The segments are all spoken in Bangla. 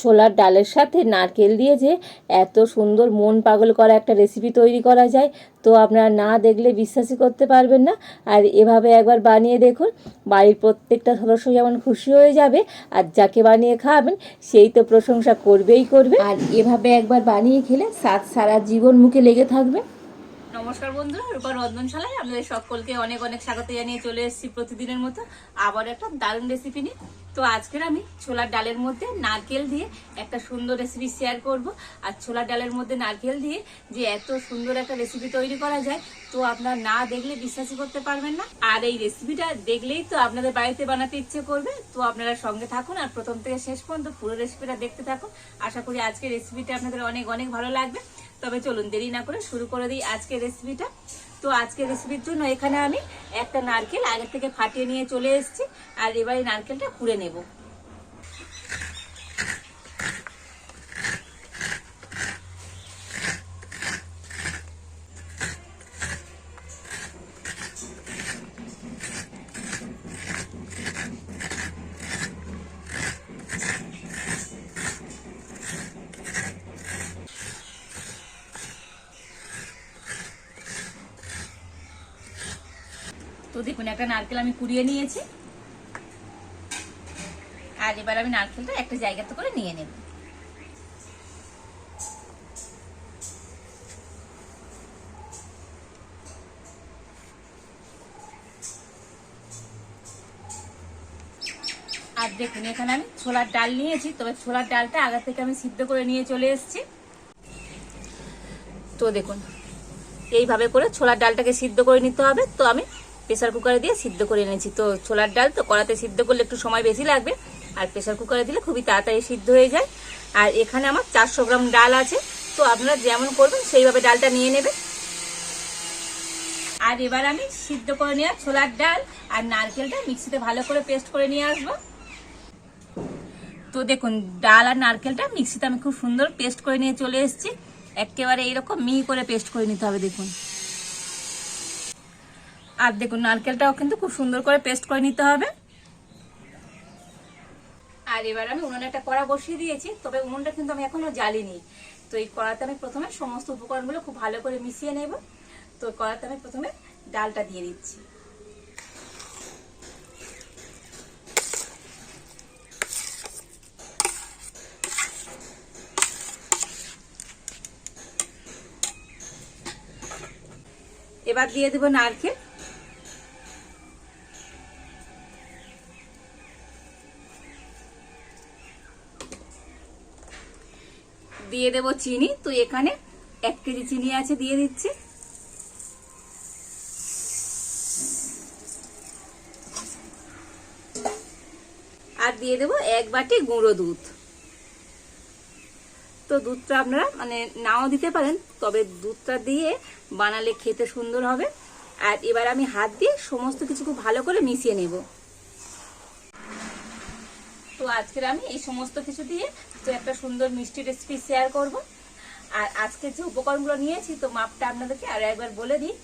ছোলার ডালের সাথে নারকেল দিয়ে যে এত সুন্দর মন পাগল করা একটা রেসিপি তৈরি করা যায়, তো আপনারা না দেখলে বিশ্বাসই করতে পারবেন না। আর এভাবে একবার বানিয়ে দেখুন, বাড়ির প্রত্যেকটা সদস্য যেমন খুশি হয়ে যাবে, আর যাকে বানিয়ে খাওয়াবেন, সেই তো প্রশংসা করবেই করবে। আর এভাবে একবার বানিয়ে খেলে স্বাদ সারা জীবন মুখে লেগে থাকবে। নমস্কার বন্ধুরা, রূপা রন্ধনশালায় আপনাদের সকলকে অনেক অনেক স্বাগত জানিয়ে চলে এসেছি প্রতিদিনের মতো আবার একটা দারুণ রেসিপি নিয়ে। তো আজকের আমি ছোলার ডালের মধ্যে নারকেল দিয়ে একটা সুন্দর রেসিপি শেয়ার করব। আর ছোলার ডালের মধ্যে নারকেল দিয়ে যে এত সুন্দর একটা রেসিপি তৈরি করা যায়, তো আপনারা না দেখলে বিশ্বাসই করতে পারবেন না। আর এই রেসিপিটা দেখলেই তো আপনাদের বাড়িতে বানাতে ইচ্ছে করবে। তো আপনারা সঙ্গে থাকুন আর প্রথম থেকে শেষ পর্যন্ত পুরো রেসিপিটা দেখতে থাকুন। আশা করি আজকের রেসিপিটা আপনাদের অনেক অনেক ভালো লাগবে। তবে চলুন দেরি না করে শুরু করে দিই আজকের রেসিপিটা তো আজকের রেসিপির জন্য এখানে আমি একটা নারকেল আগের থেকে ফাটিয়ে নিয়ে চলে এসেছি। আর এবার এই নারকেলটা কুড়ে নেব। তো দেখুন, একটা নারকেল আমি কুড়িয়ে নিয়েছি। আর এবার আমি নারকেলটা একটা জায়গাতে করে নিয়ে নেব। আর দেখুন, এখানে আমি ছোলার ডাল নিয়েছি, তবে ছোলার ডালটা আগে থেকে আমি সিদ্ধ করে নিয়ে চলে এসেছি। তো দেখুন, এইভাবে করে ছোলার ডালটাকে সিদ্ধ করে নিতে হবে। তো আমি প্রেসার কুকারে দিয়ে সিদ্ধ করে এনেছি। তো ছোলার ডাল তো কড়াতে সিদ্ধ করলে একটু সময় বেশি লাগবে, আর প্রেসার কুকারে দিলে খুবই তাড়াতাড়ি সিদ্ধ হয়ে যায়। আর এখানে আমার চারশো গ্রাম ডাল আছে, তো আপনারা যেমন করবেন সেইভাবে ডালটা নিয়ে নেবে আর এবার আমি সিদ্ধ করে নেওয়া ছোলার ডাল আর নারকেলটা মিক্সিতে ভালো করে পেস্ট করে নিয়ে আসব। তো দেখুন, ডাল আর নারকেলটা মিক্সিতে আমি খুব সুন্দর পেস্ট করে নিয়ে চলে এসেছি। একেবারে এইরকম মিহি করে পেস্ট করে নিতে হবে, দেখুন। আর দেখুন, নারকেলটাও কিন্তু খুব সুন্দর করে পেস্ট করে নিতে হবে। আর এবার আমি উনুনে একটা কড়া বসিয়ে দিয়েছি, তবে উনুনটা কিন্তু আমি এখনও জ্বালিনি। তো এই কড়াতে আমি প্রথমে সমস্ত উপকরণগুলো খুব ভালো করে মিশিয়ে নেব। তো কড়াতে আমি প্রথমে ডালটা দিয়ে দিচ্ছি। এবার দিয়ে দেবো নারকেল। দিয়ে দেব চিনি। তো এখানে এক কেজি চিনি আছে দিয়ে দিচ্ছি। আর দিয়ে দেব এক বাটি গুঁড়ো দুধ। তো দুধটা আপনারা মানে নাও দিতে পারেন, তবে দুধটা দিয়ে বানালে খেতে সুন্দর হবে। আর এবার আমি হাত দিয়ে সমস্ত কিছু খুব ভালো করে মিশিয়ে নেব। তো আজকের আমি এই সমস্ত কিছু দিয়ে তো একটা সুন্দর মিষ্টি রেসিপি শেয়ার করব। আর আজকে যে উপকরণগুলো নিয়েছি, তো মাপটা আপনাদেরকে আরও একবার বলে দিই।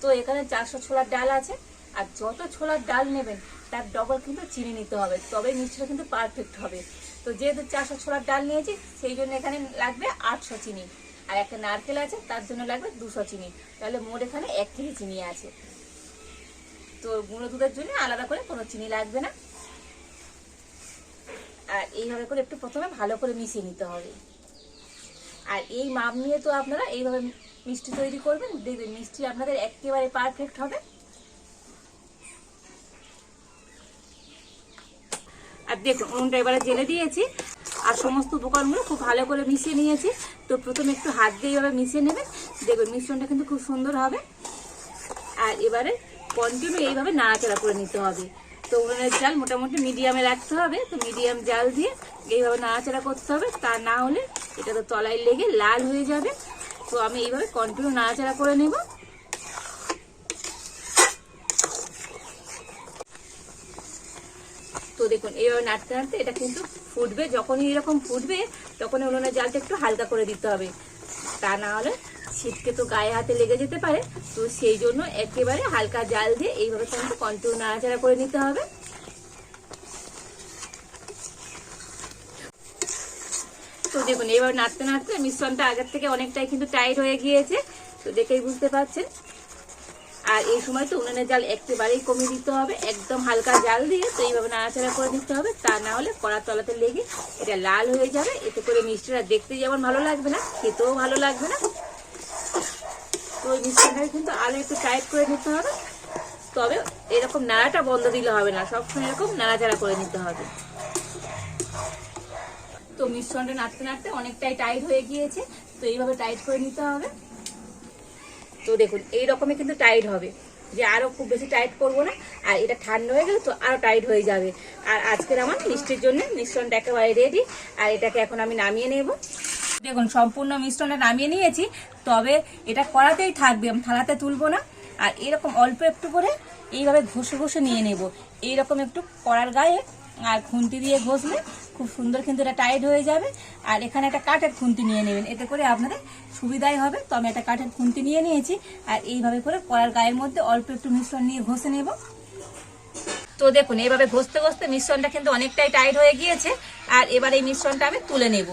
তো এখানে চারশো ছোলার ডাল আছে, আর যত ছোলার ডাল নেবেন, তার ডবল কিন্তু চিনি নিতে হবে। তবে মিষ্টিটা কিন্তু পারফেক্ট হবে। তো যেহেতু চারশো ছোলার ডাল নিয়েছি, সেই জন্য এখানে লাগবে আটশো চিনি। আর একটা নারকেল আছে, তার জন্য লাগবে দুশো চিনি। তাহলে মোট এখানে এক কেজি চিনি আছে। তো গুঁড়ো দুধের জন্য আলাদা করে কোনো চিনি লাগবে না। আর এইভাবে করে একটু প্রথমে ভালো করে মিশিয়ে নিতে হবে। আর এই মাপ নিয়ে তো আপনারা এইভাবে মিষ্টি তৈরি করবেন। দেখবেন মিষ্টি আপনাদের একেবারে পারফেক্ট হবে। আর দেখুন, উনুনটা এবারে জেলে দিয়েছি। আর সমস্ত উপকরণগুলো খুব ভালো করে মিশিয়ে নিয়েছি। তো প্রথমে একটু হাত দিয়ে এইভাবে মিশিয়ে নেবেন। দেখুন মিশ্রণটা কিন্তু খুব সুন্দর হবে। আর এবারে কন্টিনিউ এইভাবে নাড়াচাড়া করে নিতে হবে। তো উনুনের জাল মোটামুটি মিডিয়ামে রাখতে হবে। তো মিডিয়াম জাল দিয়ে এইভাবে নাড়াচাড়া করতে হবে। তা না হলে এটা তো তলায় লেগে লাল হয়ে যাবে। তো আমি এইভাবে কন্টিনিউ নাড়াচাড়া করে নেব। তো দেখুন, এইভাবে নাড়তে নাড়তে এটা কিন্তু ফুটবে। যখনই এরকম ফুটবে, তখনই উনুনের জালটা একটু হালকা করে দিতে হবে। তা না হলে ছিটকে তো গায়ে হাতে লেগে যেতে পারে। তো সেই জন্য একেবারে হালকা জাল দিয়ে এইভাবে কিন্তু কন্টিনিউ নাড়াচাড়া করে নিতে হবে। তো দেখুন, এবার নাড়তে নাড়তে মিশ্রণটা আগের থেকে অনেকটাই কিন্তু টাইট হয়ে গিয়েছে। তো দেখেই বুঝতে পারছেন। আর এই সময় তো উনুনের জাল একেবারেই কমিয়ে দিতে হবে। একদম হালকা জাল দিয়ে তো এইভাবে নাড়াচাড়া করে দিতে হবে। তা না হলে কড়ার তলাতে লেগে এটা লাল হয়ে যাবে। এতে করে মিষ্টিটা দেখতে যেমন ভালো লাগবে না, খেতেও ভালো লাগবে না। তো ওই মিষ্টিটাকে কিন্তু আরও একটু টাইট করে নিতে হবে। তবে এরকম নাড়াটা বন্ধ দিলে হবে না। সবসময় এরকম নাড়াচাড়া করে নিতে হবে। তো মিশ্রণটা নাড়তে নাড়তে অনেকটাই টাইট হয়ে গিয়েছে। তো এইভাবে টাইট করে নিতে হবে। তো দেখুন এই রকমই কিন্তু টাইট হবে। যে আরও খুব বেশি টাইট করব না। আর এটা ঠান্ডা হয়ে গেলে তো আরও টাইট হয়ে যাবে। আর আজকের আমার মিষ্টির জন্য মিশ্রণটা একেবারে রেডি আর এটাকে এখন আমি নামিয়ে নেব। দেখুন, সম্পূর্ণ মিশ্রণটা নামিয়ে নিয়েছি, তবে এটা কড়াতেই থাকবে, আমি থালাতে তুলবো না। আর এরকম অল্প একটু করে এইভাবে ঘষে ঘষে নিয়ে নেব। এইরকম একটু কড়ার গায়ে আর খুন্তি দিয়ে ঘষলে খুব সুন্দর কিন্তু এটা টাইট হয়ে যাবে। আর এখানে একটা কাঠের খুন্তি নিয়ে নেবেন, এতে করে আপনাদের সুবিধাই হবে। তো আমি একটা কাঠের খুন্তি নিয়ে নিয়েছি, আর এইভাবে করে কড়ার গায়ের মধ্যে অল্প একটু মিশ্রণ নিয়ে ঘষে নেব। তো দেখুন, এইভাবে ঘষতে ঘষতে মিশ্রণটা কিন্তু অনেকটাই টাইট হয়ে গিয়েছে, আর এবার এই মিশ্রণটা আমি তুলে নেব।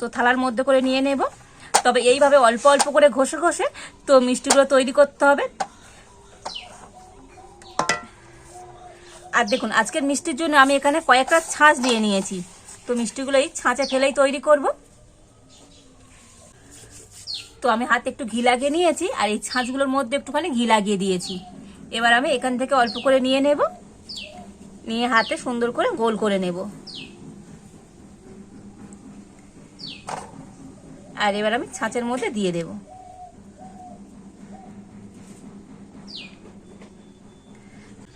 তো থালার মধ্যে করে নিয়ে নেব। তবে এইভাবে অল্প অল্প করে ঘষে ঘষে তো মিষ্টিগুলো তৈরি করতে হবে। আর দেখুন, আজকের মিষ্টির জন্য আমি এখানে কয়েকটা ছাঁচ দিয়ে নিয়েছি। তো মিষ্টিগুলো এই ছাঁচে ফেলেই তৈরি করব। তো আমি হাতে একটু ঘি লাগিয়ে নিয়েছি আর এই ছাঁচগুলোর মধ্যে একটুখানি ঘি লাগিয়ে দিয়েছি। এবার আমি এখান থেকে অল্প করে নিয়ে নেব। নিয়ে হাতে সুন্দর করে গোল করে নেব। আর এবার আমি ছাঁচের মধ্যে দিয়ে দেব।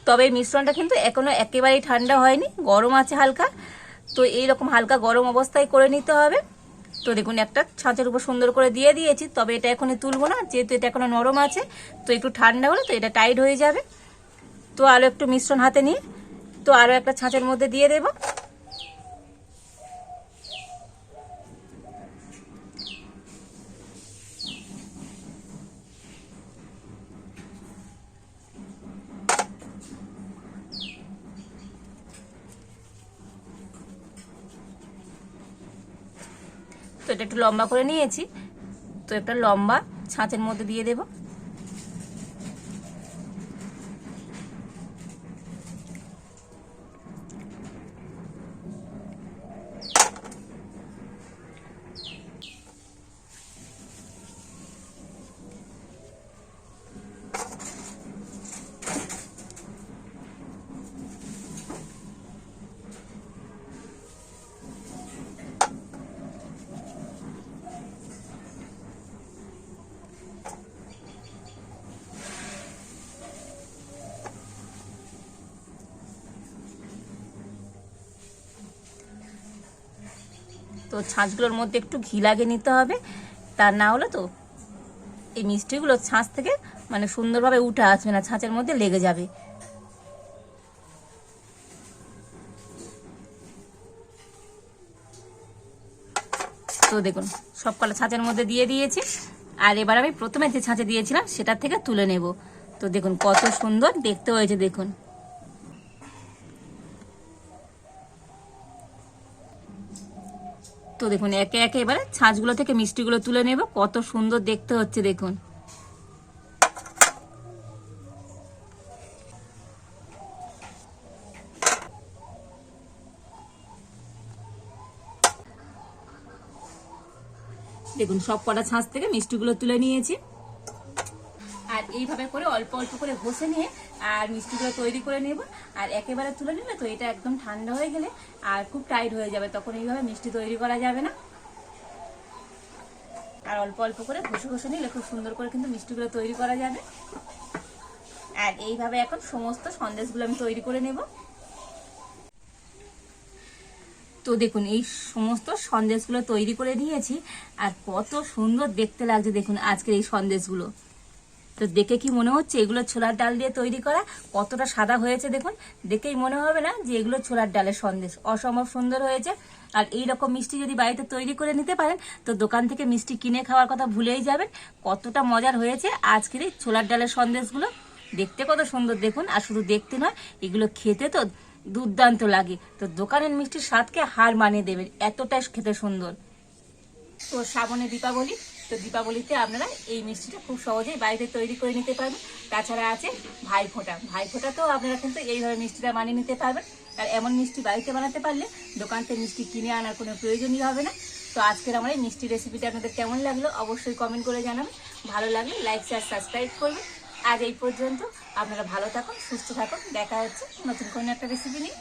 তবে মিশ্রণটা কিন্তু এখনও একেবারেই ঠান্ডা হয়নি, গরম আছে হালকা। তো এই রকম হালকা গরম অবস্থায় করে নিতে হবে। তো দেখুন, একটা ছাঁচের উপর সুন্দর করে দিয়ে দিয়েছি, তবে এটা এখনই তুলবো না, যেহেতু এটা এখনও নরম আছে, তো একটু ঠান্ডা হলে তো এটা টাইট হয়ে যাবে। তো আরও একটু মিশ্রণ হাতে নিয়ে, তো আরও একটা ছাঁচের মধ্যে দিয়ে দেবো। তো এটা একটু লম্বা করে নিয়েছি। তো একটা লম্বা ছাঁচের মধ্যে দিয়ে দেব। তো ছাঁচগুলোর মধ্যে একটু ঘি লাগিয়ে নিতে হবে। তা না হলে তো এই মিষ্টিগুলো ছাঁচ থেকে মানে সুন্দরভাবে উঠে আসবে না, ছাঁচের মধ্যে লেগে যাবে। তো দেখুন, সব কলা ছাঁচের মধ্যে দিয়ে দিয়েছি। আর এবার আমি প্রথমে যে ছাঁচে দিয়েছিলাম, সেটার থেকে তুলে নেব। তো দেখুন, কত সুন্দর দেখতে হয়েছে, দেখুন। তো দেখুন, একে একে এবারে ছাঁচগুলো থেকে মিষ্টিগুলো তুলে নেব। কত সুন্দর দেখতে হচ্ছে, দেখুন। দেখুন, সব কটা ছাঁচ থেকে মিষ্টিগুলো তুলে নিয়েছি। আর এইভাবে করে অল্প অল্প করে ঘষে নিয়ে আর মিষ্টিগুলো তৈরি করে নেব। আর একেবারে তুলে নিলে তো এটা একদম ঠান্ডা হয়ে গেলে আর খুব টাইট হয়ে যাবে, তখন এইভাবে মিষ্টি তৈরি করা যাবে না। আর অল্প অল্প করে ঘষে ঘষে নিলে খুব সুন্দর করে কিন্তু মিষ্টিগুলো তৈরি করা যাবে। আর এইভাবে এখন সমস্ত সন্দেশগুলো আমি তৈরি করে নেব। তো দেখুন, এই সমস্ত সন্দেশগুলো তৈরি করে নিয়েছি। আর কত সুন্দর দেখতে লাগছে, দেখুন আজকের এই সন্দেশগুলো। তো দেখে কি মনে হচ্ছে এগুলো ছোলার ডাল দিয়ে তৈরি করা? কতটা সাদা হয়েছে দেখুন। দেখেই মনে হবে না যে এগুলো ছোলার ডালের সন্দেশ। অসম্ভব সুন্দর হয়েছে। আর এই রকম মিষ্টি যদি বাড়িতে তৈরি করে নিতে পারেন, তো দোকান থেকে মিষ্টি কিনে খাওয়ার কথা ভুলেই যাবেন। কতটা মজার হয়েছে আজকের এই ছোলার ডালের সন্দেশগুলো। দেখতে কত সুন্দর দেখুন। আর শুধু দেখতে নয়, এগুলো খেতে তো দুর্দান্ত লাগে। তো দোকানের মিষ্টির স্বাদকে হার মানিয়ে দেবেন। এতটাই খেতে সুন্দর। তো সামনে দীপাবলি তো দীপাবলিতে আপনারা এই মিষ্টিটা খুব সহজেই বাড়িতে তৈরি করে নিতে পারবেন। তাছাড়া আছে ভাইফোঁটা ভাইফোঁটাতেও আপনারা কিন্তু এইভাবে মিষ্টিটা বানিয়ে নিতে পারবেন। আর এমন মিষ্টি বাড়িতে বানাতে পারলে দোকান থেকে মিষ্টি কিনে আনার কোনো প্রয়োজনই হবে না। তো আজকের আমার এই মিষ্টি রেসিপিটা আপনাদের কেমন লাগল অবশ্যই কমেন্ট করে জানাবেন। ভালো লাগলে লাইক শেয়ার সাবস্ক্রাইব করবেন। আজ এই পর্যন্ত আপনারা ভালো থাকুন, সুস্থ থাকুন। দেখা হচ্ছে নতুন কোনো একটা রেসিপি নিয়ে।